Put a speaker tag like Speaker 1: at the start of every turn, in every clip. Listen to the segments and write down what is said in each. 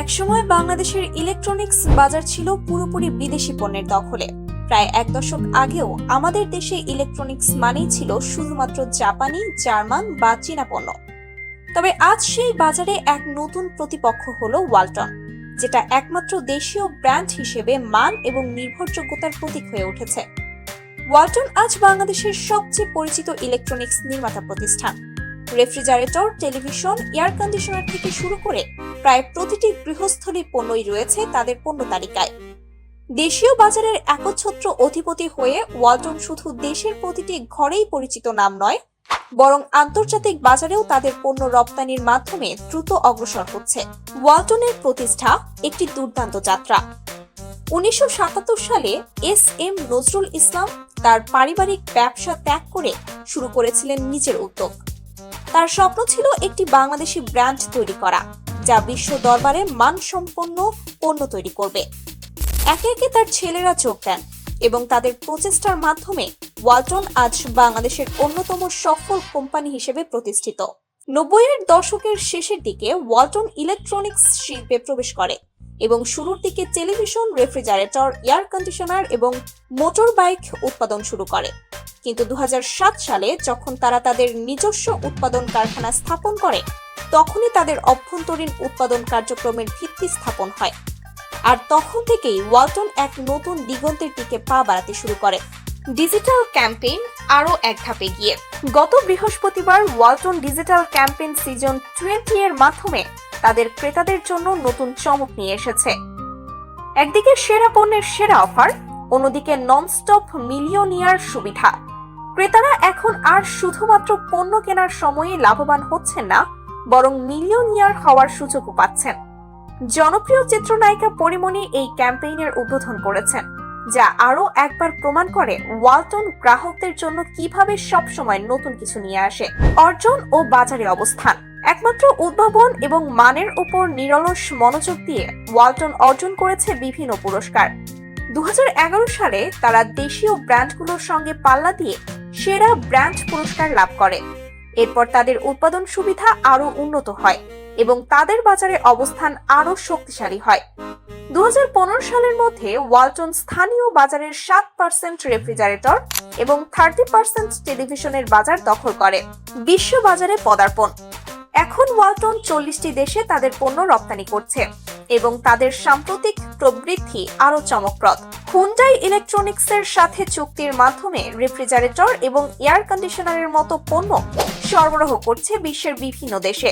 Speaker 1: একসময় বাংলাদেশের ইলেকট্রনিক্স বাজার ছিল পুরোপুরি বিদেশি পণ্যের দখলে। প্রায় এক দশক আগেও আমাদের দেশে ইলেকট্রনিক্স মানেই ছিল শুধুমাত্র জাপানি, জার্মান বা চীনা পণ্য। তবে আজ সেই বাজারে এক নতুন প্রতিপক্ষ হলো ওয়ালটন, যেটা একমাত্র দেশীয় ব্র্যান্ড হিসেবে মান এবং নির্ভরযোগ্যতার প্রতীক হয়ে উঠেছে। ওয়ালটন আজ বাংলাদেশের সবচেয়ে পরিচিত ইলেকট্রনিক্স নির্মাতা প্রতিষ্ঠান। রেফ্রিজারেটর, টেলিভিশন, এয়ার কন্ডিশনার থেকে শুরু করে প্রায় প্রতিটি গৃহস্থলী পণ্যই রয়েছে তাদের পণ্য তালিকায়। দেশীয় বাজারের একচ্ছত্র অধিপতি হয়ে ওয়ালটন শুধু দেশের প্রতিটি ঘরেই পরিচিত নাম নয়, বরং আন্তর্জাতিক বাজারেও তাদের পণ্য রপ্তানির মাধ্যমে দ্রুত অগ্রসর হচ্ছে। ওয়ালটনের প্রতিষ্ঠা একটি দুর্দান্ত যাত্রা। উনিশশো সাতাত্তর সালে এস এম নজরুল ইসলাম তার পারিবারিক ব্যবসা ত্যাগ করে শুরু করেছিলেন নিজের উদ্যোগ। তার স্বপ্ন ছিল একটি বাংলাদেশি ব্র্যান্ড তৈরি করা, যা বিশ্ব দরবারে মানসম্পন্ন পণ্য তৈরি করবে। একে একে তার ছেলেরা যোগ দেন এবং তাদের প্রচেষ্টার মাধ্যমে ওয়ালটন আজ বাংলাদেশের অন্যতম সফল কোম্পানি হিসেবে প্রতিষ্ঠিত। নব্বইয়ের দশকের শেষের দিকে ওয়ালটন ইলেকট্রনিক্স শিল্পে প্রবেশ করে এবং শুরুর দিকে টেলিভিশন, রেফ্রিজারেটর, এয়ার কন্ডিশনার এবং মোটর বাইক উৎপাদন শুরু করে। কিন্তু দু হাজার সাত সালে যখন তারা তাদের নিজস্ব উৎপাদন কারখানা স্থাপন করে, তখনই তাদের অভ্যন্তরীণ উৎপাদন কার্যক্রমের ভিত্তি স্থাপন হয়। আর তখন থেকেই ওয়ালটন এক নতুন দিগন্তের দিকে পা বাড়াতে শুরু করে। ডিজিটাল ক্যাম্পেইন আরও এক ধাপে গিয়ে গত বৃহস্পতিবার Walton digital campaign season twenty এর মাধ্যমে তাদের ক্রেতাদের জন্য নতুন চমক নিয়ে এসেছে। একদিকে সেরা পণ্যের সেরা অফার, অন্যদিকে ননস্টপ মিলিয়নিয়ার সুবিধা। ক্রেতারা এখন আর শুধুমাত্র পণ্য কেনার সময়ে লাভবান হচ্ছেন না, বরং মিলিয়নিয়ার হওয়ার সুযোগও পাচ্ছেন। জনপ্রিয় চিত্রনায়িকা পরিমণি এই ক্যাম্পেইনের উদ্বোধন করেছেন, যা আরও একবার প্রমাণ করে ওয়ালটন গ্রাহকদের জন্য কীভাবে সবসময় নতুন কিছু নিয়ে আসে, অর্জন ও বাজারে অবস্থান। একমাত্র উদ্ভাবন এবং মানের উপর নিরলস মনোযোগ দিয়ে ওয়ালটন অর্জন করেছে বিভিন্ন পুরস্কার। দু সালে তারা দেশীয় ব্র্যান্ডগুলোর সঙ্গে পাল্লা দিয়ে সেরা ব্র্যান্ড পুরস্কার লাভ করে। এরপর তাদের উৎপাদন সুবিধা আরও উন্নত হয় এবং তাদের বাজারে অবস্থান আরও শক্তিশালী হয়। দু সালের মধ্যে ওয়ালটন স্থানীয় বাজারের সাত পার্সেন্ট রেফ্রিজারেটর এবং থার্টি পার্সেন্ট টেলিভিশনের বাজার দখল করে, বিশ্ব বাজারে পদার্পণ। এখন ওয়ালটন চল্লিশটি দেশে তাদের পণ্য রপ্তানি করছে। এবং তাদের সাম্প্রতিক প্রবৃদ্ধি আরও চমকপ্রদ। হুন্ডাই ইলেকট্রনিক্সের সাথে চুক্তির মাধ্যমে রেফ্রিজারেটর এবং এয়ার কন্ডিশনারের মতো পণ্য সরবরাহ করছে বিশ্বের বিভিন্ন দেশে।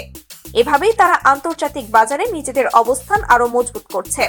Speaker 1: এভাবেই তারা আন্তর্জাতিক বাজারে নিজেদের অবস্থান আরও মজবুত করছে।